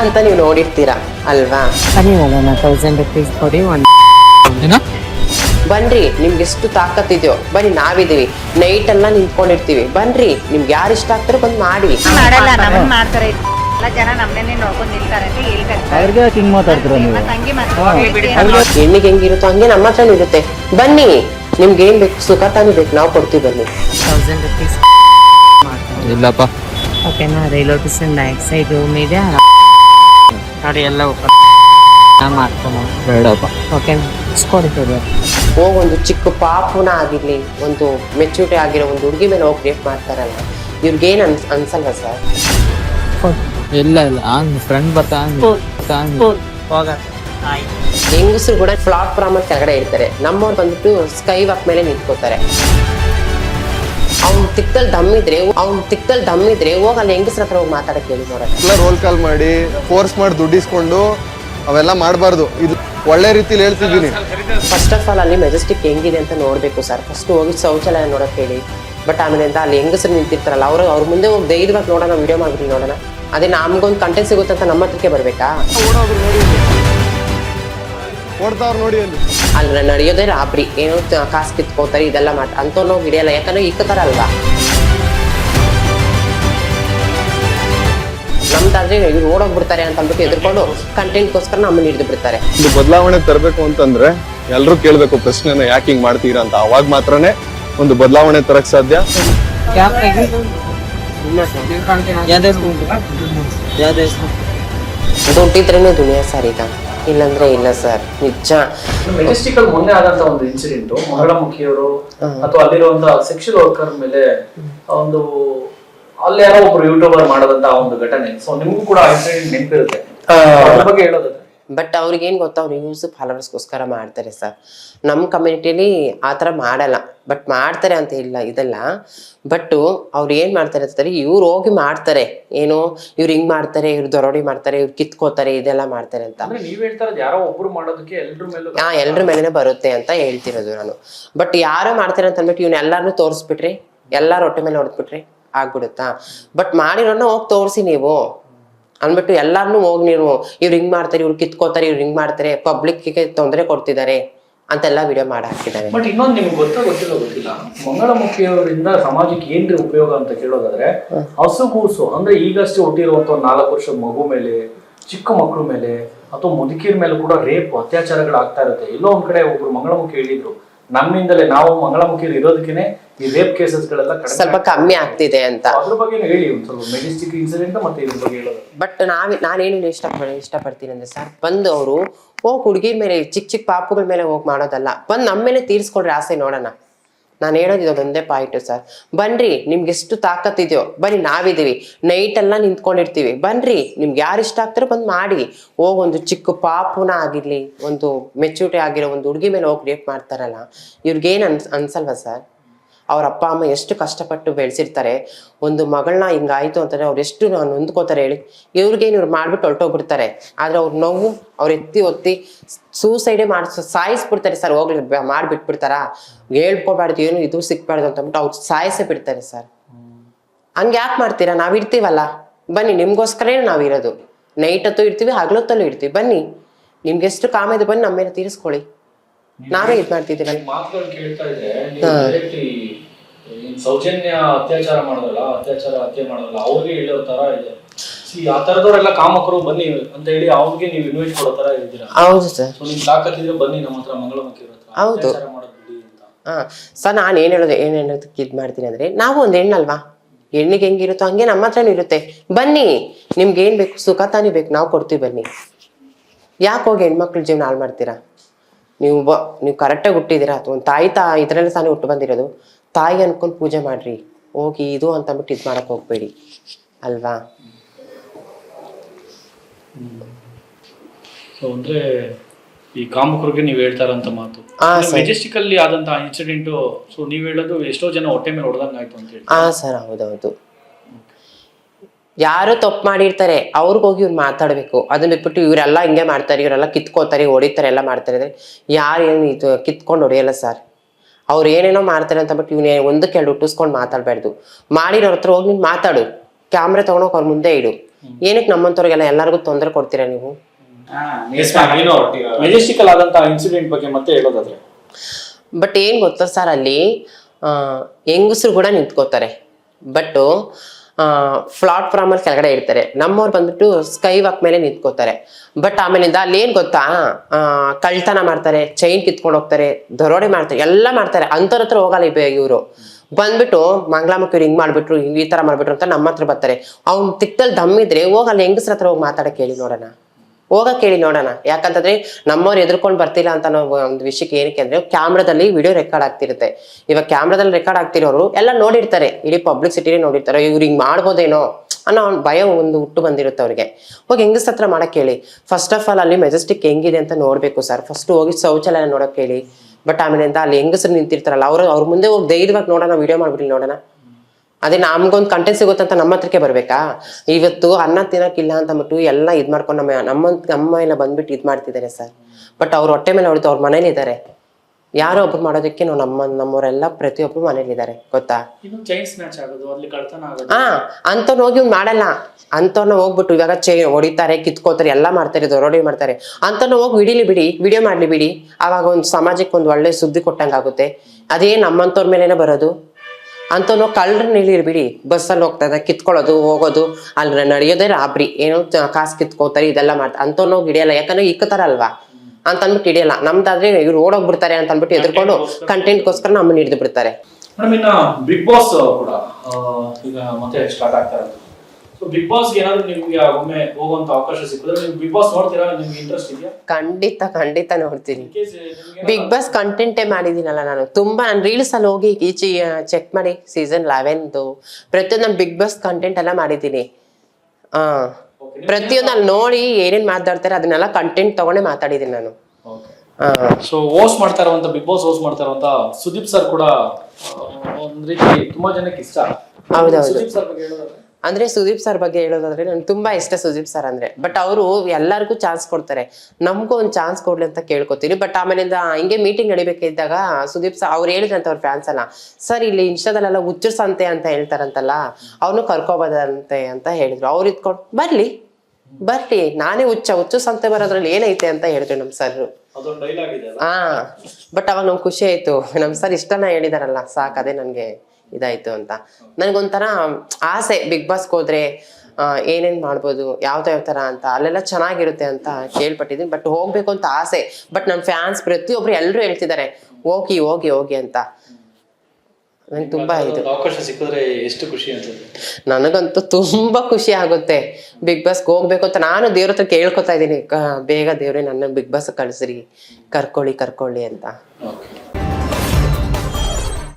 ಅಂತ ನೀವು ನೋಡಿರ್ತೀರಾ ಅಲ್ವಾ? ಹೋಗೋಣ ತೌಸಂಡ್ ರುಪೀಸ್ ಕೊಡಿ ಒಂದು ಏನೋ? ಬನ್ರಿ ನಿಮ್ಗೆ ಎಷ್ಟು ತಾಕತ್ತಿದ್ಯೋ ಬನ್ನಿ ನಾವಿದೀವಿ ನೈಟ್ ಎಲ್ಲ ನಿಂತ್ಕೊಂಡಿರ್ತೀವಿ. ಬನ್ರಿ ನಿಮ್ಗೆ ಯಾರು ಇಷ್ಟ ಆಗ್ತಾರೋ ಬಂದು ಮಾಡಿ. ಮಾಡಲ್ಲ ನಮ್ಮನ್ ಮಾಡ್ತಾರೆ. ಎಲ್ಲ ಜನ ನಮ್ಮನ್ನೇ ನೋಡ್ಕೊಂಡು ನಿಲ್ತಾರೆ. ಅಂತ ಹೇಳ್ತಾರೆ ಅವ್ರಿಗೆ ಯಾಕೆ ಹಿಂಗ್ ಮಾತಾಡ್ತೀರಾ ನೀವು? ಮತ್ತ್ ಹಂಗೆ ಮಾತಾಡ್ತಾರೆ? ಹೆಣ್ಣಿಗೆ ಹೆಂಗಿರುತ್ತೋ ಹಂಗೆ ನಮ್ಮ ಹತ್ರನೂ ಇರುತ್ತೆ. ಬನ್ನಿ ನಿಮ್ಗೆ ಏನ್ ಬೇಕು ಸುಖ ತಾನು ಬೇಕು ನಾವು ಕೊಡ್ತೀವಿ ಬನ್ನಿ. ತೌಸಂಡ್ ರುಪೀಸ್ ಇಲ್ಲಪ್ಪ. ಓಕೆನಾ railway station back side room ಇದೆ. ಗಾಡಿ ಎಲ್ಲ ಬೇಡಪ್ಪ. ಹೋಗ್ ಒಂದು ಚಿಕ್ಕ ಪಾಪುನ ಆಗಿರ್ಲಿ ಒಂದು ಮೆಚುರಿಟಿ ಆಗಿರೋ ಒಂದು ಹುಡುಗಿ ಮೇಲೆ ಹೋಗಿ ರೇಪ್ ಮಾಡ್ತಾರಲ್ಲ ಇವ್ರಿಗೇನ್ ಅನ್ಸ್ ಅನ್ಸಲ್ಲ ಸರ್ ಇಲ್ಲ ಇಲ್ಲ. ಹಂಗ್ ಫ್ರೆಂಡ್ ಬರ್ತಾ ಹಂಗ್ ಬರ್ತಾ ಹಂಗ್. ಹೋಗ ಹೆಂಗಸರು ಕೂಡ ಪ್ಲಾಟ್ಫಾರ್ಮ್ ಕೆಳಗಡೆ ಇರ್ತಾರೆ ನಮ್ಮವ್ರು ಬಂದ್ಬಿಟ್ಟು ಸ್ಕೈ ವಾಕ್ ಮೇಲೆ ನಿಂತ್ಕೋತಾರೆ. ಅವ್ನ್ ತಿಕ್ಕಲ್ ದಮ್ಮಿದ್ರೆ ಅವ್ನ ತಿಕ್ಕಲ್ ದಮ್ಮಿದ್ರೆ ಹೋಗಿ ಅಲ್ಲಿ ಹೆಂಗಸ್ರ ಹತ್ರ ಹೋಗಿ ಮಾತಾಡಕ್ಕೆ ಹೇಳಿ ನೋಡೋಣ ಎಲ್ಲ ರೋಲ್ ಕಾಲ್ ಮಾಡಿ ಫೋರ್ಸ್ ಮಾಡಿ ದುಡ್ಡಿಸ್ಕೊಂಡು ಅವೆಲ್ಲ ಮಾಡಬಾರ್ದು. ಇದು ಒಳ್ಳೆ ರೀತಿಲಿ ಹೇಳ್ತಿದ್ದೀನಿ. ಫಸ್ಟ್ ಆಫ್ ಆಲ್ ಅಲ್ಲಿ ಮೆಜೆಸ್ಟಿಕ್ ಹೆಂಗಿದೆ ಅಂತ ನೋಡಬೇಕು ಸರ್ ಫಸ್ಟ್ ಹೋಗಿ ಶೌಚಾಲಯ ನೋಡಕ್ ಹೇಳಿ. ಬಟ್ ಆಮೇಲೆ ಅಂತ ಅಲ್ಲಿ ಹೆಂಗಸರು ನಿಂತಿರ್ತಾರಲ್ಲ ಅವರು ಅವ್ರ ಮುಂದೆ ಹೋಗಿ ಧೈರ್ಯವಾಗಿ ನೋಡೋಣ ವಿಡಿಯೋ ಮಾಡ್ಬಿಡಿ ನೋಡೋಣ. ಅದೇ ನಮ್ಗೊಂದು ಕಂಟೆಂಟ್ ಸಿಗುತ್ತೆ ಅಂತ ನಮ್ಮ ಹತ್ರಕ್ಕೆ ಬರ್ಬೇಕಾ? ಓಡೋದ್ರು ನೋಡಿ ಓಡ್ತಾವ್ರು ನೋಡಿ ಅಲ್ಲಿ. ಅಲ್ಲಿ ನಡೆಯೋದೇ ರಾಬ್ರಿ. ಏನೋ ಕಾಸು ಕಿತ್ಕೋತಾರೆ ಇದೆಲ್ಲ ಮಾಡ ನೋವು ಹಿಡಿಯಲ್ಲ. ಯಾಕಂದ್ರೆ ಇಕ್ಕತಾರ ಅಲ್ವಾ ನಮ್ದಾದ್ರೆ ಇವ್ರು ಓಡೋಗ್ಬಿಡ್ತಾರೆ ಅಂತ ಅಂದ್ಬಿಟ್ಟು ಎದ್ಕೊಂಡು ಕಂಟೆಂಟ್ಗೋಸ್ಕರ ನಮ್ಮನ್ನ ಹಿಡಿದು ಬಿಡ್ತಾರೆ. ಒಂದು ಬದಲಾವಣೆ ತರಬೇಕು ಅಂತಂದ್ರೆ ಎಲ್ಲರೂ ಕೇಳಬೇಕು ಪ್ರಶ್ನೆನ ಯಾಕೆ ಹಿಂಗ್ ಮಾಡ್ತೀರಾ ಅಂತ. ಅವಾಗ ಮಾತ್ರನೇ ಒಂದು ಬದಲಾವಣೆ ತರಕ್ ಸಾಧ್ಯ. ದುಡ್ಡಿದ್ರೇನೆ ದುನಿಯಾ ಸರ್ ಈಗ? ಇಲ್ಲಂದ್ರೆ ಇಲ್ಲ ಸರ್. ನಿಜ. ಮೆಜೆಸ್ಟಿಕ್ ಅಲ್ಲಿ ಮೊನ್ನೆ ಆದಂತ ಒಂದು ಇನ್ಸಿಡೆಂಟ್ ಮಗಳಮುಖಿಯವರು ಅಥವಾ ಅಲ್ಲಿರುವಂತ ಸೆಕ್ಷುವಲ್ ವರ್ಕರ್ ಮೇಲೆ ಒಂದು ಅಲ್ಲಿ ಯಾರೋ ಒಬ್ರು ಯೂಟ್ಯೂಬರ್ ಮಾಡದಂತ ಒಂದು ಘಟನೆ. ಸೊ ನಿಮ್ಗೂ ಕೂಡ ಇನ್ಸಿಡೆಂಟ್ ನೆನಪಿರುತ್ತೆ. ಅದ್ರ ಬಗ್ಗೆ ಹೇಳೋದಾದ್ರೆ ಬಟ್ ಅವ್ರಿಗೇನು ಗೊತ್ತಾ ಅವ್ರು ಯೂಸ್ ಫಾಲೋವರ್ಸ್ಗೋಸ್ಕರ ಮಾಡ್ತಾರೆ ಸರ್ ನಮ್ಮ ಕಮ್ಯುನಿಟಿಲಿ ಆ ಥರ ಮಾಡಲ್ಲ. ಬಟ್ ಮಾಡ್ತಾರೆ ಅಂತ ಇಲ್ಲ ಇದೆಲ್ಲ. ಬಟ್ ಅವ್ರು ಏನು ಮಾಡ್ತಾರೆ ಅಂತಾರೆ ಇವ್ರು ಹೋಗಿ ಮಾಡ್ತಾರೆ. ಏನು ಇವ್ರು ಹಿಂಗ್ ಮಾಡ್ತಾರೆ ಇವ್ರು ದರೋಡಿ ಮಾಡ್ತಾರೆ ಇವ್ರು ಕಿತ್ಕೋತಾರೆ ಇದೆಲ್ಲ ಮಾಡ್ತಾರೆ ಅಂತ. ಹಾಂ ಎಲ್ಲರ ಮೇಲೆ ಬರುತ್ತೆ ಅಂತ ಹೇಳ್ತಿರೋದು ನಾನು. ಬಟ್ ಯಾರೋ ಮಾಡ್ತಾರೆ ಅಂತ ಅಂದ್ಬಿಟ್ಟು ಇವ್ನ ಎಲ್ಲಾರನ್ನೂ ತೋರಿಸ್ಬಿಟ್ರಿ ಎಲ್ಲರ ಹೊಟ್ಟೆ ಮೇಲೆ ಹೊಡೆದ್ಬಿಟ್ರಿ ಆಗ್ಬಿಡುತ್ತಾ? ಬಟ್ ಮಾಡಿರೋನ್ನ ಹೋಗಿ ತೋರಿಸಿ ನೀವು. ಅಂದ್ಬಿಟ್ಟು ಎಲ್ಲಾರನ್ನೂ ಹೋಗಿ ನೀವು ಇವ್ರು ಹಿಂಗ್ ಮಾಡ್ತಾರೆ ಇವ್ರು ಕಿತ್ಕೋತಾರೆ ಇವ್ರು ಹಿಂಗ್ ಮಾಡ್ತಾರೆ ಪಬ್ಲಿಕ್ಗೆ ತೊಂದರೆ ಕೊಡ್ತಿದ್ದಾರೆ ಅಂತೆಲ್ಲ ವಿಡಿಯೋ ಮಾಡಿ ಹಾಕಿದ್ದಾರೆ ಬಟ್ ಇನ್ನೊಂದು ನಿಮ್ಗೆ ಗೊತ್ತಾ ಗೊತ್ತಿಲ್ಲ ಗೊತ್ತಿಲ್ಲ ಮಂಗಳಮುಖಿಯವರಿಂದ ಸಮಾಜಕ್ಕೆ ಏನ್ರಿ ಉಪಯೋಗ ಅಂತ ಕೇಳೋದಾದ್ರೆ ಹಸುಗೂಸು ಅಂದ್ರೆ ಈಗಷ್ಟೇ ಹುಟ್ಟಿರುವಂತ ನಾಲ್ಕು ವರ್ಷದ ಮಗು ಮೇಲೆ ಚಿಕ್ಕ ಮಕ್ಕಳ ಮೇಲೆ ಅಥವಾ ಮುದುಕಿಯರ ಮೇಲೆ ಕೂಡ ರೇಪ್ ಅತ್ಯಾಚಾರಗಳು ಆಗ್ತಾ ಇರುತ್ತೆ. ಎಲ್ಲೋ ಒಂದ್ ಕಡೆ ಒಬ್ರು ಮಂಗಳಮುಖಿ ಹೇಳಿದ್ರು ನಮ್ಮಿಂದಲೇ ನಾವು ಮಂಗಳಮುಖಿಯಲ್ಲಿ ಇರೋದಕ್ಕೆ ಈ ರೇಪ್ ಕೇಸಸ್ ಗಳೆಲ್ಲ ಸ್ವಲ್ಪ ಕಮ್ಮಿ ಆಗ್ತಿದೆ ಅಂತ. ಅದ್ರ ಬಗ್ಗೆ ಹೇಳಿ ಒಂದ್ ಸ್ವಲ್ಪ ಮೆಜೆಸ್ಟಿಕ್ ಇನ್ಸಿಡೆಂಟ್ ಮತ್ತೆ ಇದ್ರ ಬಗ್ಗೆ ಹೇಳೋದು. ಬಟ್ ನಾವ್ ನಾನೇನು ಇಷ್ಟ ಇಷ್ಟಪಡ್ತೀನಿ ಅಂದ್ರೆ ಸರ್ ಬಂದು ಅವರು ಹೋಗಿ ಹುಡುಗಿ ಮೇಲೆ ಚಿಕ್ಕ ಚಿಕ್ಕ ಪಾಪುಗಳ ಮೇಲೆ ಹೋಗಿ ಮಾಡೋದಲ್ಲ. ಬಂದು ನಮ್ಮ ಮೇಲೆ ತೀರ್ಸ್ಕೊಡ್ರಿ ಆಸೆ ನೋಡೋಣ. ನಾನು ಹೇಳೋದು ಇದೊಂದೇ ಪಾಯಿಂಟ್ ಸರ್ ಬನ್ರಿ, ನಿಮ್ಗೆ ಎಷ್ಟು ತಾಕತ್ತಿದೆಯೋ ನಾವಿದೀವಿ ನೈಟ್ ಎಲ್ಲ ನಿಂತ್ಕೊಂಡಿರ್ತೀವಿ. ಬನ್ರಿ, ನಿಮ್ಗೆ ಯಾರು ಇಷ್ಟ ಆಗ್ತಾರೋ ಬಂದು ಮಾಡಿ. ಹೋಗಿ ಒಂದು ಚಿಕ್ಕ ಪಾಪುನ ಆಗಿರಲಿ, ಒಂದು ಮೆಚೂರಿಟಿ ಆಗಿರೋ ಒಂದು ಹುಡುಗಿ ಮೇಲೆ ಹೋಗಿ ರೇಪ್ ಮಾಡ್ತಾರಲ್ಲ, ಇವ್ರಿಗೇನು ಅನ್ಸ್, ಅನ್ಸಲ್ವಾ ಸರ್ ಅವ್ರ ಅಪ್ಪ ಅಮ್ಮ ಎಷ್ಟು ಕಷ್ಟಪಟ್ಟು ಬೆಳೆಸಿರ್ತಾರೆ ಒಂದು ಮಗಳನ್ನ ಹಿಂಗಾಯ್ತು ಅಂತಂದ್ರೆ ಅವ್ರು ಎಷ್ಟು ನೊಂದ್ಕೋತಾರೆ ಹೇಳಿ. ಇವ್ರಿಗೆ ಇವ್ರು ಮಾಡ್ಬಿಟ್ಟು ಹೊರಟೋಗ್ಬಿಡ್ತಾರೆ. ಆದ್ರೆ ಅವ್ರ ನೋವು ಅವ್ರ ಎತ್ತಿ ಒತ್ತಿ ಸೂಸೈಡೇ ಮಾಡಿಸ್ ಸಾಯಿಸ್ಬಿಡ್ತಾರೆ ಸರ್ ಹೋಗ್ಲಿ ಮಾಡ್ಬಿಟ್ಬಿಡ್ತಾರ? ಹೇಳ್ಕೊಬಾರ್ದು ಏನು ಇದು ಸಿಕ್ಬಾರ್ದು ಅಂತ ಅಂದ್ಬಿಟ್ಟು ಅವ್ರು ಸಾಯಿಸೇ ಬಿಡ್ತಾರೆ ಸರ್. ಹಂಗೆ ಯಾಕೆ ಮಾಡ್ತೀರಾ? ನಾವು ಇರ್ತೀವಲ್ಲ. ಬನ್ನಿ ನಿಮಗೋಸ್ಕರೇ ನಾವು ಇರೋದು. ನೈಟ್ ಹೊತ್ತು ಇರ್ತೀವಿ ಹಗಲೊತ್ತಲ್ಲೂ ಇರ್ತೀವಿ. ಬನ್ನಿ ನಿಮ್ಗೆ ಎಷ್ಟು ಕಾಮ ಇದೆ ಬನ್ನಿ ನಮ್ಮ ಮೇಲೆ ತೀರಿಸ್ಕೊಳ್ಳಿ. ನಾವೇ ಇದು ಮಾಡ್ತಿದ್ದೀವಲ್ಲ ಸೌಜನ್ಯ ಅತ್ಯಾಚಾರ ಮಾಡೋದಲ್ಲ ಅತ್ಯಾಚಾರ ಹತ್ಯೆ ಮಾಡೋದಲ್ಲ ಅವ್ರಿಗೆ ಹೇಳೋ ತರ ಇದೆ. ಸಿ ಆ ತರದವರೆಲ್ಲ ಕಾಮಕರು ಬನ್ನಿ ಅಂತ ಹೇಳಿ ಅವ್ರಿಗೆ ನೀವು ಇನ್ವೈಟ್ ಕೊಡೋ ತರ ಇದ್ದೀರಾ? ಹೌದು ಸರ್ ಸೊ ತಾಕತ್ತಿದ್ರೆ ಬನ್ನಿ ನಮ್ಮ ಹತ್ರ ಮಂಗಳಮುಖಿ ಹತ್ರ ಹೌದು. ಅತ್ಯಾಚಾರ ಮಾಡೋದು ಬಿಡಿ ಅಂತ. ಹಾ. ಸರ್ ನಾನು ಏನು ಹೇಳೋದು ಏನು ಹೇಳೋದಕ್ಕೆ ಇದು ಮಾಡ್ತೀನಿ ಅಂದ್ರೆ ನಾವು ಒಂದು ಹೆಣ್ಣಲ್ವಾ? ಹೆಣ್ಣಿಗೆ ಹೆಂಗಿರುತ್ತೋ ಹಂಗೆ ನಮ್ಮ ಹತ್ರನೂ ಇರುತ್ತೆ. ಬನ್ನಿ ನಿಮ್ಗೆ ಏನು ಬೇಕು ಸುಖ ತಾನೇ ಬೇಕು ನಾವು ಕೊಡ್ತೀವಿ ಬನ್ನಿ. ಯಾಕೆ ಹೋಗಿ ಹೆಣ್ಮಕ್ಳ ಜೀವನ ಹಾಳು ಮಾಡ್ತೀರಾ? ನೀವು ಬ ನೀವು ಕರೆಕ್ಟಾಗಿ ಹುಟ್ಟಿದ್ದೀರಾ ಅಥವಾ ಒಂದು ತಾಯಿ ತಾ ಇದರಲ್ಲಿ ತಾನೇ ಹುಟ್ಟು ಬಂದಿರೋದು. ತಾಯಿ ಅನ್ಕೊಂಡು ಪೂಜೆ ಮಾಡ್ರಿ. ಹೋಗಿ ಇದು ಅಂತ ಅಂದ್ಬಿಟ್ಟು ಇದು ಮಾಡಕ್ ಹೋಗ್ಬೇಡಿ. ಅಲ್ವಾ? ಅಂದ್ರೆ ಈ ಕಾಮಕರಿಗೆ ನೀವು ಹೇಳ್ತಾರಂತ ಮಾತು. ಮೆಜೆಸ್ಟಿಕ್ ಅಲ್ಲಿ ಆದಂತ ಇನ್ಸಿಡೆಂಟ್ ಸೊ ನೀವು ಹೇಳೋದು ಎಷ್ಟೋ ಜನ ಹೊಟ್ಟೆ ಮೇಲೆ ಹೊಡೆದಂಗ್ ಆಯ್ತು ಅಂತ ಹೇಳಿ ಹಾ ಸರ್ ಹೌದೌದು. ಯಾರು ತಪ್ಪು ಮಾಡಿರ್ತಾರೆ ಅವ್ರಿಗೋಗಿ ಇವ್ರು ಮಾತಾಡ್ಬೇಕು. ಅದನ್ನ ಬಿಟ್ಬಿಟ್ಟು ಇವರೆಲ್ಲ ಹಿಂಗೆ ಮಾಡ್ತಾರೆ ಇವರೆಲ್ಲ ಕಿತ್ಕೋತಾರೆ ಹೊಡಿತಾರೆ ಎಲ್ಲ ಮಾಡ್ತಾರೆ. ಯಾರು ಏನು ಇದು ಕಿತ್ಕೊಂಡು ಹೊಡೆಯಲ್ಲ ಸರ್? ಅವ್ರು ಏನೇನೋ ಮಾಡ್ತಾರೆ ಅಂತ ಬಿಟ್ಟು ಇವನೇ ಒಂದಕ್ಕೆ ಎರಡು ಹುಟ್ಟಿಸ್ಕೊಂಡು ಮಾತಾಡ್ಬಾರ್ದು. ಮಾಡಿರೋ ಹತ್ರ ಹೋಗಿ ನೀನು ಮಾತಾಡು. ಕ್ಯಾಮ್ರಾ ತಗೊಂಡೋಗಿ ಅವ್ರ ಮುಂದೆ ಇಡು. ಏನಕ್ಕೆ ನಮ್ಮಂತವ್ರಿಗೆಲ್ಲ ಎಲ್ಲರಿಗೂ ತೊಂದರೆ ಕೊಡ್ತೀರಾ ನೀವು? ಮೆಜೆಸ್ಟಿಕಲ್ ಆದಂತಹ ಇನ್ಸಿಡೆಂಟ್ ಬಗ್ಗೆ ಮತ್ತೆ ಹೇಳೋದಾದ್ರೆ? ಬಟ್ ಏನು ಗೊತ್ತಾ ಸರ್ ಅಲ್ಲಿ ಹೆಂಗಸರು ಕೂಡ ನಿಂತ್ಕೋತಾರೆ. ಬಟ್ ಪ್ಲಾಟ್ಫಾರ್ಮಲ್ಲಿ ಕೆಳಗಡೆ ಇರ್ತಾರೆ. ನಮ್ಮವ್ರು ಬಂದ್ಬಿಟ್ಟು ಸ್ಕೈ ವಾಕ್ ಮೇಲೆ ನಿಂತ್ಕೋತಾರೆ. ಬಟ್ ಆಮೇಲಿಂದ ಅಲ್ಲಿ ಏನ್ ಗೊತ್ತಾ? ಕಳ್ತನ ಮಾಡ್ತಾರೆ ಚೈನ್ ಕಿತ್ಕೊಂಡು ಹೋಗ್ತಾರೆ, ದರೋಡೆ ಮಾಡ್ತಾರೆ, ಎಲ್ಲ ಮಾಡ್ತಾರೆ. ಅಂಥವ್ರ ಹತ್ರ ಹೋಗಲ್ಲ ಇವರು. ಬಂದ್ಬಿಟ್ಟು ಇವ್ರು ಹಿಂಗ್ ಮಾಡ್ಬಿಟ್ರು, ಈ ತರ ಮಾಡ್ಬಿಟ್ರು ಅಂತ ನಮ್ಮ ಹತ್ರ ಬರ್ತಾರೆ. ಅವ್ನ್ ತಿಕ್ಕದಲ್ಲಿ ದಮ್ಮಿದ್ರೆ ಅಲ್ಲಿ ಹೆಂಗಸ್ರ ಹತ್ರ ಹೋಗಿ ಮಾತಾಡಕ್ಕೆ ಹೇಳಿ ನೋಡೋಣ. ಹೋಗಕ್ ಹೇಳಿ ನೋಡೋಣ. ಯಾಕಂತಂದ್ರೆ ನಮ್ಮವ್ರು ಎದ್ರುಕೊಂಡು ಬರ್ತಿಲ್ಲ ಅಂತ ಅನ್ನೋ ಒಂದು ವಿಷಯಕ್ಕೆ ಏನಕ್ಕೆ ಅಂದ್ರೆ ಕ್ಯಾಮ್ರಾದಲ್ಲಿ ವಿಡಿಯೋ ರೆಕಾರ್ಡ್ ಆಗ್ತಿರುತ್ತೆ. ಇವಾಗ ಕ್ಯಾಮ್ರಾದಲ್ಲಿ ರೆಕಾರ್ಡ್ ಆಗ್ತಿರೋರು ಎಲ್ಲ ನೋಡಿರ್ತಾರೆ. ಇಡೀ ಪಬ್ಲಿಕ್ ಸಿಟಿನೇ ನೋಡಿರ್ತಾರೆ. ಇವ್ರು ಹಿಂಗೆ ಮಾಡ್ಬೋದೇನೋ ಅನ್ನೋ ಒಂದು ಭಯ ಒಂದು ಹುಟ್ಟು ಬಂದಿರುತ್ತೆ ಅವ್ರಿಗೆ. ಹೋಗಿ ಹೆಂಗಸ್ ಹತ್ರ ಮಾಡಕ್ಕೆ ಹೇಳಿ ಫಸ್ಟ್ ಆಫ್ ಆಲ್ ಅಲ್ಲಿ ಮೆಜೆಸ್ಟಿಕ್ ಹೆಂಗಿದೆ ಅಂತ ನೋಡಬೇಕು ಸರ್ ಫಸ್ಟ್ ಹೋಗಿ ಶೌಚಾಲಯ ನೋಡೋಕೆ ಹೇಳಿ ಬಟ್ ಆಮೇಲಿಂದ ಅಲ್ಲಿ ಹೆಂಗಸರು ನಿಂತಿರ್ತಾರಲ್ಲ, ಅವರು ಅವ್ರ ಮುಂದೆ ಹೋಗಿ ಧೈರ್ಯವಾಗಿ ನೋಡೋಣ ವಿಡಿಯೋ ಮಾಡ್ಬಿಡಿ ನೋಡೋಣ. ಅದೇ ನಮ್ಗೊಂದು ಕಂಟೆಂಟ್ ಸಿಗುತ್ತಂತ ನಮ್ಮ ಹತ್ರಕ್ಕೆ ಬರ್ಬೇಕಾ? ಇವತ್ತು ಅನ್ನ ತಿನ್ನಕ್ಕಿಲ್ಲ ಅಂತ ಅಂದ್ಬಿಟ್ಟು ಎಲ್ಲ ಇದ್ ಮಾಡ್ಕೊಂಡು ನಮ್ಮ ನಮ್ಮ ನಮ್ಮ ಎಲ್ಲ ಬಂದ್ಬಿಟ್ಟು ಇದ್ ಮಾಡ್ತಿದ್ದಾರೆ ಸರ್. ಬಟ್ ಅವ್ರ ಹೊಟ್ಟೆ ಮೇಲೆ ಹೊಡೆದು ಅವ್ರ ಮನೇಲಿ ಇದ್ದಾರೆ ಯಾರೋ ಒಬ್ರು ಮಾಡೋದಕ್ಕೆ ನಾವು ನಮ್ಮ ನಮ್ಮವರೆಲ್ಲ ಪ್ರತಿಯೊಬ್ರು ಮನೇಲಿ ಇದ್ದಾರೆ ಗೊತ್ತಾ? ಹಾ ಅಂತವ್ನ ಹೋಗಿ ಇವ್ನು ಮಾಡಲ್ಲ. ಅಂತವ್ನ ಹೋಗ್ಬಿಟ್ಟು ಇವಾಗ ಚೇ ಹೊಡಿತಾರೆ ಕಿತ್ಕೋತಾರೆ ಎಲ್ಲ ಮಾಡ್ತಾರೆ ದೊರೋಡಿ ಮಾಡ್ತಾರೆ. ಅಂತವ್ನ ಹೋಗಿ ಬಿಡಿಲಿ ಬಿಡಿ ವಿಡಿಯೋ ಮಾಡ್ಲಿ ಬಿಡಿ. ಅವಾಗ ಒಂದು ಸಮಾಜಕ್ಕೆ ಒಂದು ಒಳ್ಳೆ ಸುದ್ದಿ ಕೊಟ್ಟಂಗಾಗುತ್ತೆ ಅದೇ ನಮ್ಮಂತವ್ರ ಮೇಲೇನೆ ಬರೋದು. ಅಂಥವ್ನು ಕಳ್ಳರನ್ನ ಇಳಿರಿ ಬಿಡಿ. ಬಸ್ಸಲ್ಲಿ ಹೋಗ್ತಾ ಇದ್ದ ಕಿತ್ಕೊಳ್ಳೋದು, ಹೋಗೋದು ಅಲ್ಲಿ ನಡೆಯೋದೇ ರಾಬ್ರಿ. ಏನೋ ಕಾಸು ಕಿತ್ಕೋತಾರೆ, ಇದೆಲ್ಲ ಮಾಡ್ತಾರೆ ಅಂತನೋ ಹಿಡಿಯಲ್ಲ. ಯಾಕಂದ್ರೆ ಇಕ್ಕತಾರಲ್ವಾ ಅಂತ ಅಂದ್ಬಿಟ್ಟು ಹಿಡಿಯಲ್ಲ. ನಮ್ದಾದ್ರೆ ಇವ್ರು ಓಡೋಗ್ಬಿಡ್ತಾರೆ ಅಂತ ಅಂದ್ಬಿಟ್ಟು ಕಂಟೆಂಟ್ ಕಂಟೆಂಟ್ಗೋಸ್ಕರ ನಮ್ಮನ್ನ ಹಿಡಿದು ಬಿಡ್ತಾರೆ. ಬಿಗ್ ಬಾಸ್ ಕೂಡ ಈಗ ಮತ್ತೆ ಸ್ಟಾರ್ಟ್ ಆಗ್ತಾ ಸೊ ಬಿಗ್ ಬಾಸ್ ಏನಾದ್ರು ನಿಮ್ಗೆ ಒಮ್ಮೆ ಹೋಗುವಂತ ಅವಕಾಶ ಸಿಕ್ಕಿದ್ರೆ ನೀವು ಬಿಗ್ ಬಾಸ್ ನೋಡ್ತೀರಾ? ನಿಮ್ಗೆ ಇಂಟ್ರೆಸ್ಟ್ ಇದೆಯಾ? ಖಂಡಿತ ಖಂಡಿತ ನೋಡ್ತೀನಿ. ಬಿಗ್ ಬಾಸ್ ಕಂಟೆಂಟೇ ಮಾಡಿದ್ದೀನಲ್ಲ ನಾನು. ತುಂಬಾ ನಾನು ರೀಲ್ಸ್ ಅಲ್ಲಿ ಹೋಗಿ ಈಚೆ ಚೆಕ್ ಮಾಡಿ ಸೀಸನ್ ಲೆವೆನ್ದು ಪ್ರತಿಯೊಂದು ನಾನು ಬಿಗ್ ಬಾಸ್ ಕಂಟೆಂಟ್ ಎಲ್ಲ ಮಾಡಿದ್ದೀನಿ. ಆ ಪ್ರತಿಯೊಂದು ಅಲ್ಲಿ ನೋಡಿ ಏನೇನ್ ಮಾತಾಡ್ತಾರೆ ಅದನ್ನೆಲ್ಲ ಕಂಟೆಂಟ್ ತಗೊಂಡೆ ಮಾತಾಡಿದ್ದೀನಿ ನಾನು. ಸೊ ಹೋಸ್ಟ್ ಮಾಡ್ತಾ ಇರುವಂತ ಬಿಗ್ ಬಾಸ್ ಹೋಸ್ಟ್ ಮಾಡ್ತಾ ಇರುವಂತ ಸುದೀಪ್ ಸರ್ ಕೂಡ ಒಂದ್ ರೀತಿ ತುಂಬಾ ಜನಕ್ಕೆ ಇಷ್ಟ. ಹೌದೌದು. ಸುದೀಪ್ ಸರ್ ಬಗ್ಗೆ ಹೇಳೋದಾದ್ರೆ? ಅಂದ್ರೆ ಸುದೀಪ್ ಸರ್ ಬಗ್ಗೆ ಹೇಳೋದಾದ್ರೆ ನನ್ಗೆ ತುಂಬಾ ಇಷ್ಟ ಸುದೀಪ್ ಸರ್ ಅಂದ್ರೆ. ಬಟ್ ಅವರು ಎಲ್ಲರಿಗೂ ಚಾನ್ಸ್ ಕೊಡ್ತಾರೆ. ನಮಗೂ ಒಂದು ಚಾನ್ಸ್ ಕೊಡ್ಲಿ ಅಂತ ಕೇಳ್ಕೊತೀನಿ. ಬಟ್ ಆಮೇಲಿಂದ ಹಿಂಗೆ ಮೀಟಿಂಗ್ ನಡಿಬೇಕಿದ್ದಾಗ ಸುದೀಪ್ ಸರ್ ಅವ್ರು ಹೇಳಿದ್ರಂತ ಅವ್ರ ಫ್ಯಾನ್ಸ್ ಅಲ್ಲ ಸರ್ ಇಲ್ಲಿ ಇನ್ಸ್ಟಾದಲ್ಲೆಲ್ಲ ಹುಚ್ಚು ಸಂತೆ ಅಂತ ಹೇಳ್ತಾರಂತಲ್ಲ ಅವನು ಕರ್ಕೊಬೋದಂತೆ ಅಂತ ಹೇಳಿದ್ರು. ಅವ್ರು ಇದ್ಕೊಂಡು ಬರ್ಲಿ ಬರ್ಲಿ ನಾನೇ ಹುಚ್ಚ ಹುಚ್ಚು ಸಂತೆ ಬರೋದ್ರಲ್ಲಿ ಏನೈತೆ ಅಂತ ಹೇಳಿದ್ರು ನಮ್ ಸರ್ ಹಾ ಬಟ್ ಅವಾಗ ನಮ್ಗೆ ಖುಷಿ ಆಯ್ತು. ನಮ್ ಸರ್ ಇಷ್ಟನ ಹೇಳಿದಾರಲ್ಲ ಸಾಕ್ ಅದೇ ನನ್ಗೆ. ಇದಾಯ್ತು ಅಂತ. ನನಗೊಂಥರ ಆಸೆ ಬಿಗ್ ಬಾಸ್ಗೆ ಹೋದ್ರೆ ಆ, ಏನೇನ್ ಮಾಡ್ಬೋದು ಯಾವ ಯಾವ ತರ ಅಂತ ಅಲ್ಲೆಲ್ಲ ಚೆನ್ನಾಗಿರುತ್ತೆ ಅಂತ ಕೇಳ್ಪಟ್ಟಿದ್ದೀನಿ. ಬಟ್ ಹೋಗ್ಬೇಕು ಅಂತ ಆಸೆ. ಬಟ್ ನನ್ನ ಫ್ಯಾನ್ಸ್ ಪ್ರತಿಯೊಬ್ರು ಎಲ್ಲರೂ ಹೇಳ್ತಿದ್ದಾರೆ ಹೋಗಿ ಹೋಗಿ ಹೋಗಿ ಅಂತ. ನಂಗೆ ತುಂಬಾ ಇದು. ಅವಕಾಶ ಸಿಕ್ಕಿದ್ರೆ ಎಷ್ಟು ಖುಷಿ ಅನ್ಸುತ್ತೆ ನನಗಂತೂ ತುಂಬಾ ಖುಷಿ ಆಗುತ್ತೆ. ಬಿಗ್ ಬಾಸ್ಗೆ ಹೋಗ್ಬೇಕು ಅಂತ ನಾನು ದೇವ್ರ ಹತ್ರ ಕೇಳ್ಕೊತಾ ಇದ್ದೀನಿ. ಬೇಗ ದೇವ್ರೆ ನನ್ನ ಬಿಗ್ ಬಾಸ್ ಕಳಿಸ್ರಿ. ಕರ್ಕೊಳ್ಳಿ ಕರ್ಕೊಳ್ಳಿ ಅಂತ.